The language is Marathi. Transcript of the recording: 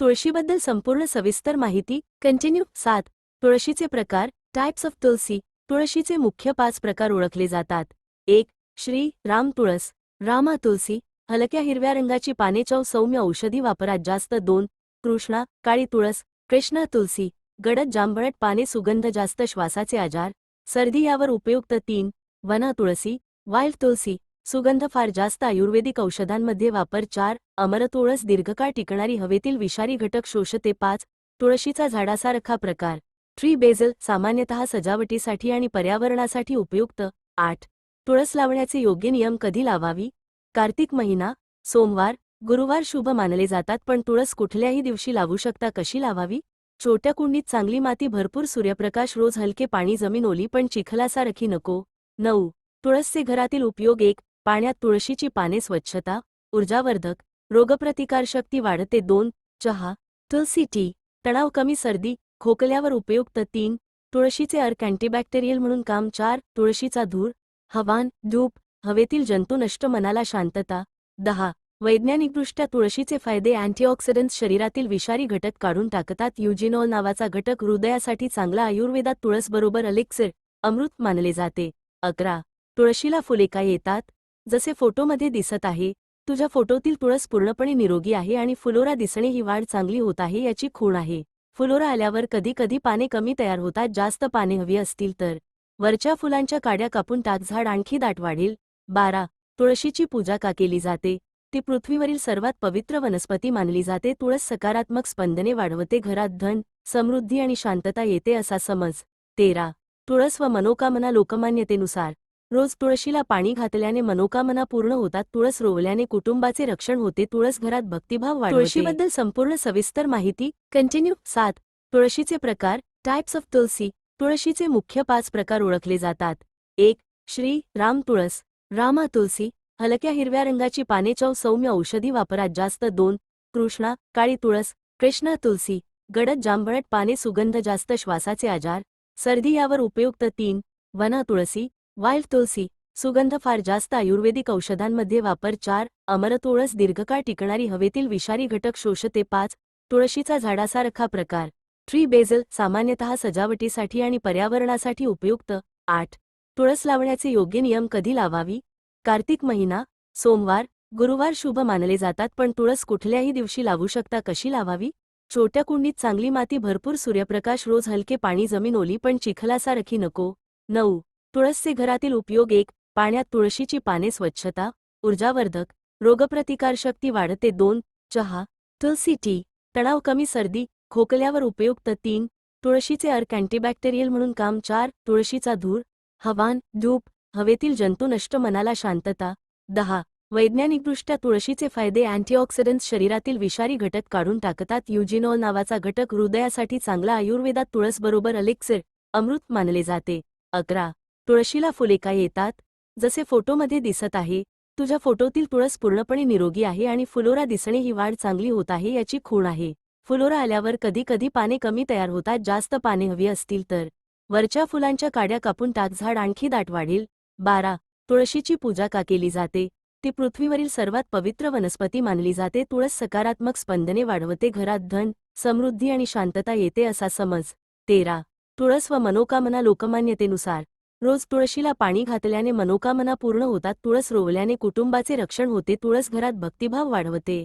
तुळशीबद्दल संपूर्ण सविस्तर माहिती कंटिन्यू सात. तुळशीचे प्रकार टाइप्स ऑफ तुलसी. तुळशीचे मुख्य पाच प्रकार ओळखले जातात. एक श्री राम तुळस. रामा तुलसी हलक्या हिरव्या रंगाची पाने चव सौम्य औषधी वापरात जास्त दोन. कृष्णा काळी तुळस. कृष्णा तुलसी गडद जांभळट पाने सुगंध जास्त श्वासाचे आजार. सर्दी यावर उपयुक्त तीन. वना तुळसी वाईल्ड तुळसी सुगंध फार जास्त आयुर्वेदिक औषधांमध्ये वापर. चार अमर तुळस दीर्घकाळ टिकणारी हवेतील विषारी घटक शोषते. पाच तुळशीचा झाडासारखा प्रकार. ट्री बेझल सामान्यतः सजावटीसाठी आणि पर्यावरणासाठी उपयुक्त. आठ तुळस लावण्याचे योग्य नियम कधी लावावी? कार्तिक महिना सोमवार गुरुवार शुभ मानले जातात पण तुळस कुठल्याही दिवशी लावू शकता कशी लावावी? छोट्या कुंडीत चांगली माती भरपूर सूर्यप्रकाश रोज हलके पाणी जमीन ओली पण चिखलासारखी नको. नऊ तुळसचे घरातील उपयोग एक पाण्यात तुळशीची पाने स्वच्छता ऊर्जावर्धक रोगप्रतिकारशक्ती वाढते. दोन चहा तुलसी टी तणाव कमी सर्दी खोकल्यावर उपयुक्त. तीन तुळशीचे अर्क अँटीबॅक्टेरियल म्हणून काम. चार तुळशीचा धूर हवान धूप हवेतील जंतू नष्ट मनाला शांतता. दहा वैज्ञानिकदृष्ट्या तुळशीचे फायदे अँटीऑक्सिडंट्स शरीरातील विषारी घटक काढून टाकतात. युजिनॉल नावाचा घटक हृदयासाठी चांगला. आयुर्वेदात तुळसबरोबर अलेक्सेड अमृत मानले जाते. अकरा तुळशीला फुले काय येतात? जसे फोटोमध्ये दिसत आहे तुझ्या फोटोतील तुळस पूर्णपणे निरोगी आहे आणि फुलोरा दिसणे ही वाढ चांगली होत आहे याची खूण आहे. फुलोरा आल्यावर कधी कधी पाने कमी तयार होतात जास्त पाने हवी असतील तर. वरच्या फुलांच्या काड्या कापून टाक झाड आणखी दाट वाढेल. बारा. तुळशीची पूजा का केली जाते? ती पृथ्वीवरील सर्वात पवित्र वनस्पती मानली जाते. तुळस सकारात्मक स्पंदने वाढवते घरात धन समृद्धी आणि शांतता येते असा समज. तेरा. तुळस व मनोकामना लोकमान्यतेनुसार. रोज तुळशीला पाणी घातल्याने मनोकामना पूर्ण होतात तुळस रोवल्याने कुटुंबाचे रक्षण होते तुळस घरात भक्तिभाव वाढतो तुळशीबद्दल संपूर्ण सविस्तर माहिती कंटिन्यू सात. तुळशीचे प्रकार टाइप्स ऑफ तुलसी तुळशीचे मुख्य पाच प्रकार ओळखले जातात. एक श्री राम तुळस. रामा तुलसी हलक्या हिरव्या रंगाची पाने चव सौम्य औषधी वापरात जास्त दोन. कृष्णा काळी तुळस. कृष्णा तुलसी गडद जांभळट पाने सुगंध जास्त श्वासाचे आजार. सर्दी यावर उपयुक्त तीन. वना तुळसी वाईल्ड तुळसी सुगंध फार जास्त आयुर्वेदिक औषधांमध्ये वापर चार अमर तुळस दीर्घकाळ टिकणारी हवेतील विषारी घटक शोषते पाच तुळशीचा झाडासारखा प्रकार. ट्री बेझल सामान्यतः सजावटीसाठी आणि पर्यावरणासाठी उपयुक्त. आठ तुळस लावण्याचे योग्य नियम कधी लावावी? कार्तिक महिना सोमवार गुरुवार शुभ मानले जातात पण तुळस कुठल्याही दिवशी लावू शकता कशी लावावी? छोट्या कुंडीत चांगली माती भरपूर सूर्यप्रकाश रोज हलके पाणी जमीन ओली पण चिखलासारखी नको. नऊ तुळसचे घरातील उपयोग एक पाण्यात तुळशीची पाने स्वच्छता ऊर्जावर्धक रोगप्रतिकारशक्ती वाढते दोन चहा तुलसी टी तणाव कमी सर्दी खोकल्यावर उपयुक्त तीन तुळशीचे अर्क अँटीबॅक्टेरियल म्हणून काम चार तुळशीचा धूर हवान धूप हवेतील जंतू नष्ट मनाला शांतता दहा वैज्ञानिकदृष्ट्या तुळशीचे फायदे अँटीऑक्सिडंट्स शरीरातील विषारी घटक काढून टाकतात. युजिनॉल नावाचा घटक हृदयासाठी चांगला आयुर्वेदात तुळसबरोबर अलेक्सिर अमृत मानले जाते. अकरा तुळशीला फुले काय येतात? जसे फोटोमध्ये दिसत आहे तुझ्या फोटोतील तुळस पूर्णपणे निरोगी आहे आणि फुलोरा दिसणे ही वाढ चांगली होत आहे याची खूण आहे. फुलोरा आल्यावर कधी कधी पाने कमी तयार होतात जास्त पाने हवी असतील तर. वरच्या फुलांच्या काड्या कापून टाक झाड आणखी दाट वाढेल. बारा. तुळशीची पूजा का केली जाते? ती पृथ्वीवरील सर्वात पवित्र वनस्पती मानली जाते. तुळस सकारात्मक स्पंदने वाढवते घरात धन समृद्धी आणि शांतता येते असा समज. तेरा. तुळस व मनोकामना लोकमान्यतेनुसार. रोज तुळशीला पाणी घातल्याने मनोकामना पूर्ण होतात तुळस रोवल्याने कुटुंबाचे रक्षण होते तुळस घरात भक्तिभाव वाढवते.